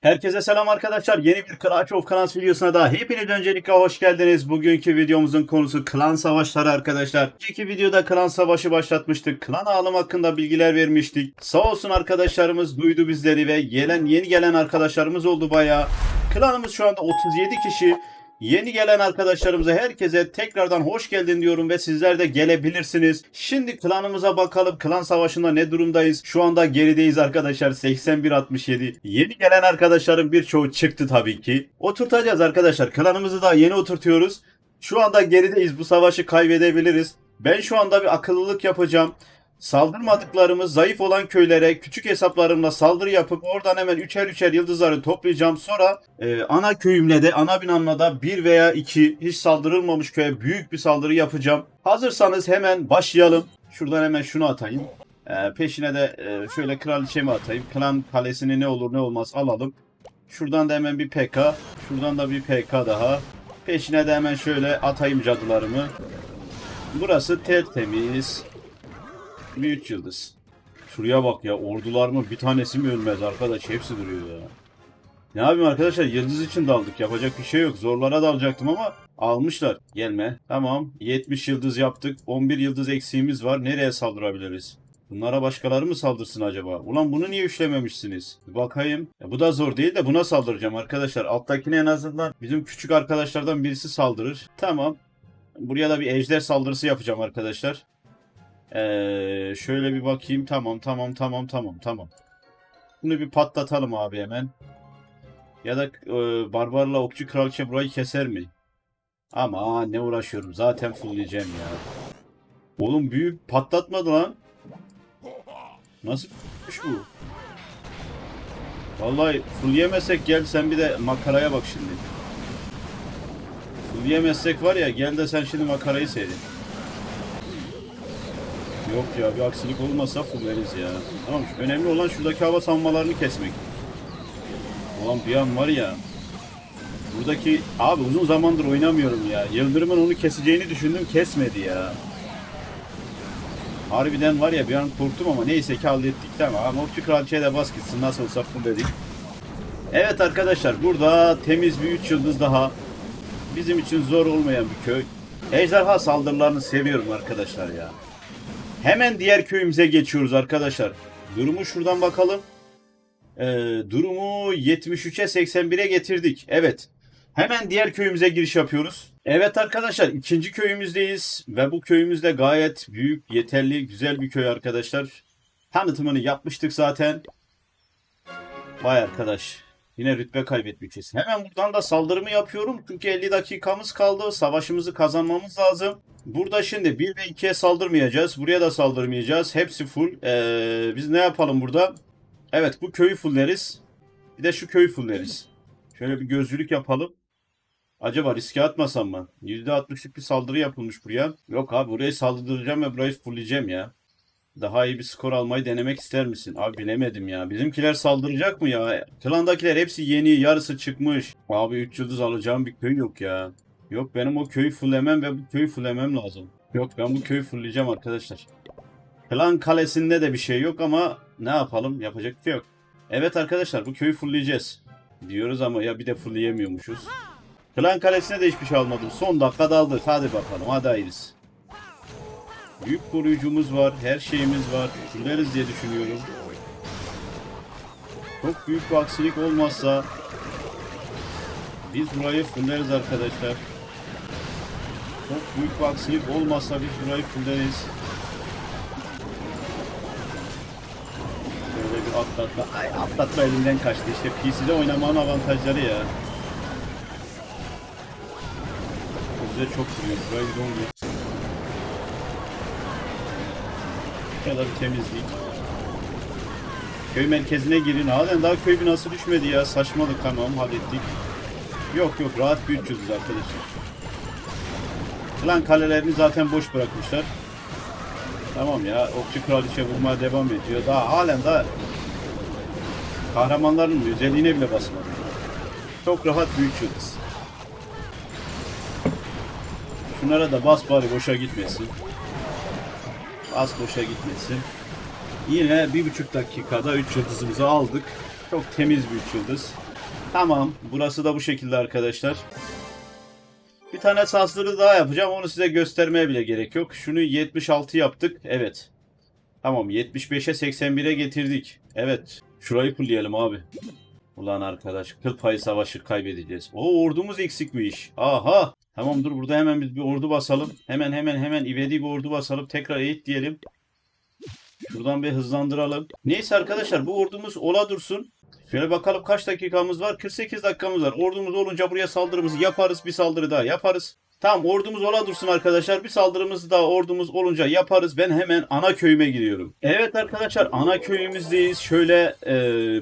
Herkese selam arkadaşlar. Yeni bir Clash of Clans videosuna da hepiniz öncelikle hoş geldiniz. Bugünkü videomuzun konusu klan savaşları arkadaşlar. İki videoda klan savaşı başlatmıştık. Klan alım hakkında bilgiler vermiştik. Sağ olsun arkadaşlarımız duydu bizleri ve gelen yeni gelen arkadaşlarımız oldu bayağı. Klanımız şu anda 37 kişi. Yeni gelen arkadaşlarımıza herkese tekrardan hoş geldin diyorum ve sizler de gelebilirsiniz. Şimdi klanımıza bakalım. Klan savaşında ne durumdayız? Şu anda gerideyiz arkadaşlar. 81-67. Yeni gelen arkadaşların birçoğu çıktı tabii ki. Oturtacağız arkadaşlar. Klanımızı da yeni oturtuyoruz. Şu anda gerideyiz. Bu savaşı kaybedebiliriz. Ben şu anda bir akıllılık yapacağım. Saldırmadıklarımız zayıf olan köylere küçük hesaplarımla saldırı yapıp oradan hemen üçer üçer yıldızları toplayacağım. Sonra e, ana köyümle de ana binamla da bir veya iki hiç saldırılmamış köye büyük bir saldırı yapacağım. Hazırsanız hemen başlayalım. Şuradan hemen şunu atayım. E, peşine de e, şöyle kraliçemi atayım. Klan kalesini ne olur ne olmaz alalım. Şuradan da hemen bir PK. Şuradan da bir PK daha. Peşine de hemen şöyle atayım cadılarımı. Burası tertemiz. Üç yıldız. Şuraya bak ya ordular mı bir tanesi mi ölmez arkadaş hepsi duruyor ya. Ne yapayım arkadaşlar yıldız için daldık yapacak bir şey yok. Zorlara dalacaktım ama almışlar. Gelme. Tamam 70 yıldız yaptık. 11 yıldız eksiğimiz var. Nereye saldırabiliriz? Bunlara başkaları mı saldırsın acaba? Ulan bunu niye üçlememişsiniz? Bir bakayım. Ya bu da zor değil de buna saldıracağım arkadaşlar. Alttakine en azından bizim küçük arkadaşlardan birisi saldırır. Tamam. Buraya da bir ejder saldırısı yapacağım arkadaşlar. Ee, şöyle bir bakayım. Tamam tamam tamam tamam tamam. Bunu bir patlatalım abi hemen. Ya da e, barbarla okçu kraliçe burayı keser mi? Ama ne uğraşıyorum. Zaten fullleyeceğim ya. Oğlum büyük patlatmadı lan. Nasıl bir bu? Vallahi fullleyemezsek gel sen bir de makaraya bak şimdi. Fullleyemezsek var ya gel de sen şimdi makarayı seyret. Yok ya bir aksilik olmazsa fulleriz ya. Tamam önemli olan şuradaki hava savunmalarını kesmek. Ulan bir an var ya. Buradaki abi uzun zamandır oynamıyorum ya. Yıldırımın onu keseceğini düşündüm kesmedi ya. Harbiden var ya bir an korktum ama neyse ki hallettik tamam. Ama okçu kraliçeye de bas gitsin nasıl olsa full dedik. Evet arkadaşlar burada temiz bir 3 yıldız daha. Bizim için zor olmayan bir köy. Ejderha saldırılarını seviyorum arkadaşlar ya. Hemen diğer köyümüze geçiyoruz arkadaşlar. Durumu şuradan bakalım. Ee, durumu 73'e 81'e getirdik. Evet. Hemen diğer köyümüze giriş yapıyoruz. Evet arkadaşlar ikinci köyümüzdeyiz. Ve bu köyümüz de gayet büyük, yeterli, güzel bir köy arkadaşlar. Tanıtımını yapmıştık zaten. Vay arkadaş. Yine rütbe kaybetmişiz. Hemen buradan da saldırımı yapıyorum. Çünkü 50 dakikamız kaldı. Savaşımızı kazanmamız lazım. Burada şimdi 1 ve 2'ye saldırmayacağız. Buraya da saldırmayacağız. Hepsi full. Ee, biz ne yapalım burada? Evet bu köyü fulleriz. Bir de şu köyü fulleriz. Şöyle bir gözlülük yapalım. Acaba riske atmasam mı? %60'lık bir saldırı yapılmış buraya. Yok abi burayı saldıracağım ve burayı fullleyeceğim ya. Daha iyi bir skor almayı denemek ister misin? Abi bilemedim ya. Bizimkiler saldıracak mı ya? Klandakiler hepsi yeni, yarısı çıkmış. Abi 3 yıldız alacağım bir köy yok ya. Yok benim o köyü fullemem ve bu köyü fullemem lazım. Yok ben bu köyü fullleyeceğim arkadaşlar. Klan kalesinde de bir şey yok ama ne yapalım? Yapacak bir şey yok. Evet arkadaşlar bu köyü fullleyeceğiz. Diyoruz ama ya bir de fullleyemiyormuşuz. Klan kalesine de hiçbir şey almadım. Son dakika daldık. Hadi bakalım. Hadi hayırlısı. Büyük koruyucumuz var. Her şeyimiz var. Fulleriz diye düşünüyorum. Çok büyük bir aksilik olmazsa biz burayı fulleriz arkadaşlar. Çok büyük bir aksilik olmazsa biz burayı fulleriz. Şöyle bir atlatma. Ay atlatma elinden kaçtı. İşte PC'de oynamanın avantajları ya. Bize çok vuruyor. Burayı bir Ya da bir temizlik. Köy merkezine girin. Halen daha köy binası düşmedi ya. Saçmalık tamam hallettik. Yok yok rahat 300 arkadaşlar. Klan kalelerini zaten boş bırakmışlar. Tamam ya okçu kraliçe vurmaya devam ediyor. Daha halen daha kahramanların özelliğine bile basmadı. Çok rahat bir 3 yıldız. Şunlara da bas bari boşa gitmesin. Bas boşa gitmesin. Yine bir buçuk dakikada 3 yıldızımızı aldık. Çok temiz bir 3 yıldız. Tamam. Burası da bu şekilde arkadaşlar. Bir tane saldırı daha yapacağım. Onu size göstermeye bile gerek yok. Şunu 76 yaptık. Evet. Tamam 75'e 81'e getirdik. Evet. Şurayı fulleyelim abi. Ulan arkadaş kıl payı savaşı kaybedeceğiz. O ordumuz eksikmiş. Aha. Tamam dur burada hemen biz bir ordu basalım. Hemen hemen hemen ivedi bir ordu basalım. Tekrar eğit diyelim. Şuradan bir hızlandıralım. Neyse arkadaşlar bu ordumuz ola dursun. Şöyle bakalım kaç dakikamız var? 48 dakikamız var. Ordumuz olunca buraya saldırımızı yaparız. Bir saldırı daha yaparız. Tamam ordumuz ola dursun arkadaşlar. Bir saldırımızı daha ordumuz olunca yaparız. Ben hemen ana köyüme gidiyorum. Evet arkadaşlar ana köyümüzdeyiz. Şöyle e,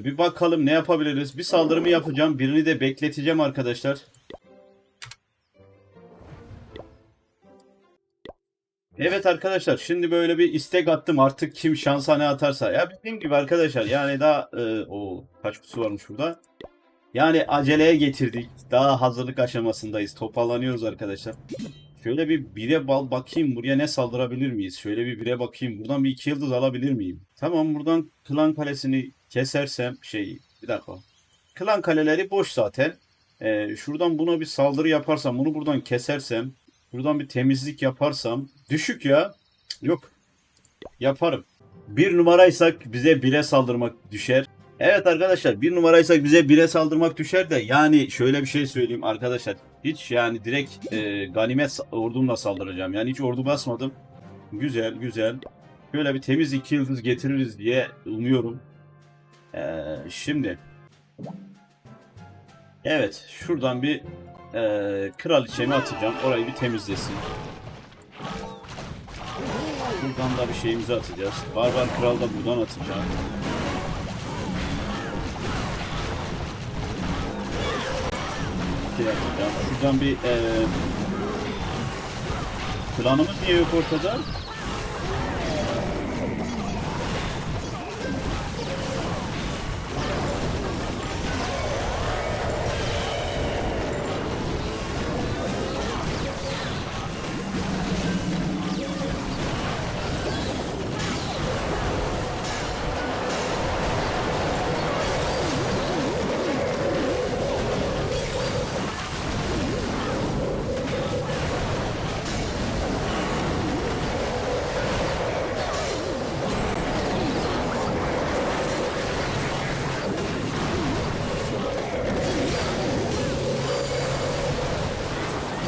bir bakalım ne yapabiliriz. Bir saldırımı yapacağım. Birini de bekleteceğim arkadaşlar. Evet arkadaşlar şimdi böyle bir istek attım artık kim şansa ne atarsa. Ya bildiğim gibi arkadaşlar yani daha e, o kaç kutusu varmış burada. Yani aceleye getirdik. Daha hazırlık aşamasındayız. Toparlanıyoruz arkadaşlar. Şöyle bir bire bal bakayım buraya ne saldırabilir miyiz? Şöyle bir bire bakayım. Buradan bir iki yıldız alabilir miyim? Tamam buradan klan kalesini kesersem şey bir dakika. Klan kaleleri boş zaten. Ee, şuradan buna bir saldırı yaparsam bunu buradan kesersem buradan bir temizlik yaparsam düşük ya. Yok. Yaparım. Bir numaraysak bize bire saldırmak düşer. Evet arkadaşlar bir numaraysak bize bire saldırmak düşer de yani şöyle bir şey söyleyeyim arkadaşlar. Hiç yani direkt e, ganimet ordumla saldıracağım. Yani hiç ordu basmadım. Güzel güzel. Şöyle bir temiz iki yıldız getiririz diye umuyorum. Ee, şimdi. Evet şuradan bir e, kraliçemi atacağım. Orayı bir temizlesin. Buradan da bir şeyimizi atacağız. Barbar kral da buradan atacağım. Şey yapacağım. Şuradan bir e, planımız niye yok ortada?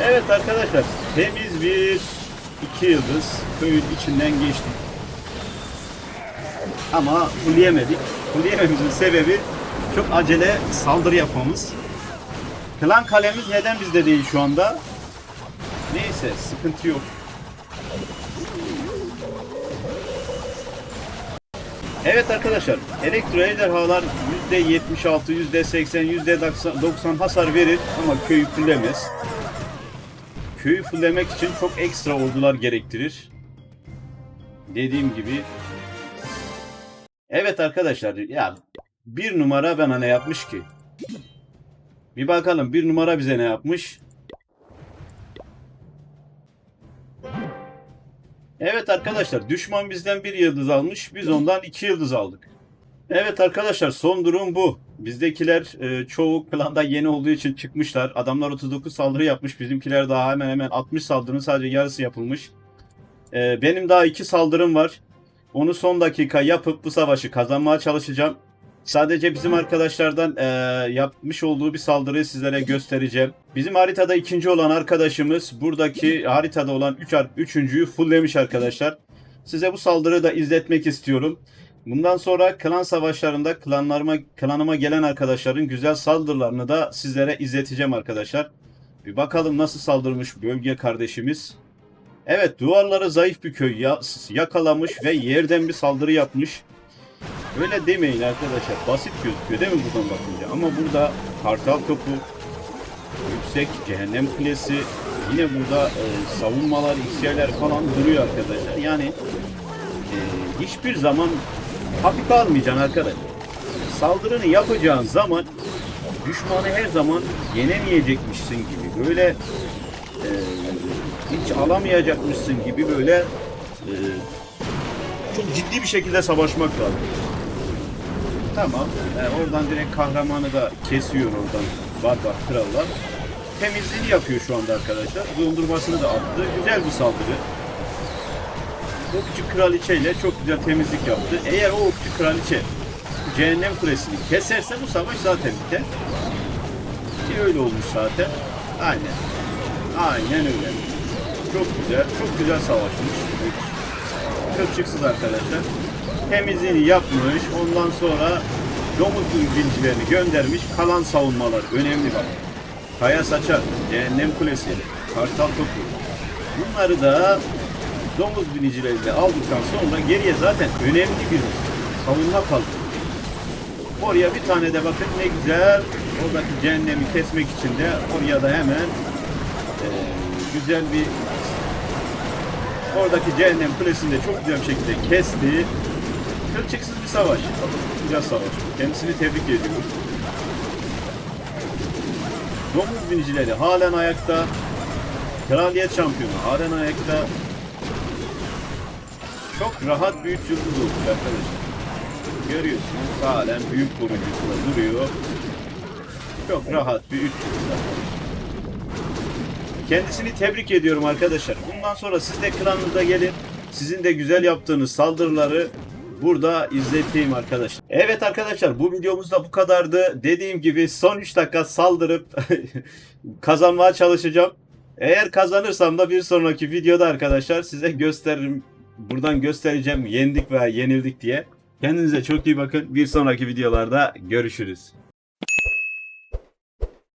Evet arkadaşlar temiz bir iki yıldız köyün içinden geçtik. Ama fulleyemedik. Fulleyememizin sebebi çok acele saldırı yapmamız. Klan kalemiz neden bizde değil şu anda? Neyse sıkıntı yok. Evet arkadaşlar elektro ejderhalar %76, %80, %90 hasar verir ama köyü fullemez. Köyü fullemek için çok ekstra ordular gerektirir. Dediğim gibi. Evet arkadaşlar ya bir numara bana ne yapmış ki? Bir bakalım bir numara bize ne yapmış? Evet arkadaşlar düşman bizden bir yıldız almış. Biz ondan iki yıldız aldık. Evet arkadaşlar son durum bu. Bizdekiler e, çoğu klanda yeni olduğu için çıkmışlar. Adamlar 39 saldırı yapmış. Bizimkiler daha hemen hemen 60 saldırının sadece yarısı yapılmış. E, benim daha iki saldırım var. Onu son dakika yapıp bu savaşı kazanmaya çalışacağım. Sadece bizim arkadaşlardan e, yapmış olduğu bir saldırıyı sizlere göstereceğim. Bizim haritada ikinci olan arkadaşımız buradaki haritada olan 3 üç, üçüncüyü fulllemiş arkadaşlar. Size bu saldırıyı da izletmek istiyorum. Bundan sonra klan savaşlarında klanlarıma, klanıma gelen arkadaşların güzel saldırılarını da sizlere izleteceğim arkadaşlar. Bir bakalım nasıl saldırmış bölge kardeşimiz. Evet duvarları zayıf bir köy ya, yakalamış ve yerden bir saldırı yapmış. Öyle demeyin arkadaşlar basit gözüküyor değil mi buradan bakınca ama burada kartal topu, yüksek cehennem kulesi, yine burada e, savunmalar, iksiyerler falan duruyor arkadaşlar. Yani e, hiçbir zaman hafife almayacaksın arkadaş. Saldırını yapacağın zaman düşmanı her zaman yenemeyecekmişsin gibi böyle e, hiç alamayacakmışsın gibi böyle e, çok ciddi bir şekilde savaşmak lazım. Tamam. E, oradan direkt kahramanı da kesiyor oradan. Barbar krallar. Temizliğini yapıyor şu anda arkadaşlar. Dondurmasını da attı. Güzel bir saldırı. Okçu kraliçeyle çok güzel temizlik yaptı. Eğer o okçu kraliçe cehennem kulesini keserse bu savaş zaten biter. Ki öyle olmuş zaten. Aynen. Aynen öyle. Çok güzel. Çok güzel savaşmış. Kılçıksız arkadaşlar. Temizliğini yapmış. Ondan sonra domuz bincilerini göndermiş. Kalan savunmalar önemli bak. Kaya saçar, cehennem kulesi, kartal topu. Bunları da domuz binicileriyle aldıktan sonra geriye zaten önemli bir savunma kaldı. Oraya bir tane de bakın ne güzel oradaki cehennemi kesmek için de oraya da hemen eee, güzel bir oradaki cehennem kulesini de çok güzel bir şekilde kesti. Kılçıksız bir savaş. Güzel savaş. Kendisini tebrik ediyorum. Domuz binicileri halen ayakta. Kraliyet şampiyonu halen ayakta. Çok rahat üç yıldız oldu arkadaşlar. Görüyorsunuz halen büyük koruyucusunda duruyor. Çok rahat bir üç yıldız. Kendisini tebrik ediyorum arkadaşlar. Bundan sonra siz de klanınıza gelin. Sizin de güzel yaptığınız saldırıları burada izleteyim arkadaşlar. Evet arkadaşlar bu videomuz da bu kadardı. Dediğim gibi son 3 dakika saldırıp kazanmaya çalışacağım. Eğer kazanırsam da bir sonraki videoda arkadaşlar size gösteririm. Buradan göstereceğim yendik veya yenildik diye. Kendinize çok iyi bakın. Bir sonraki videolarda görüşürüz.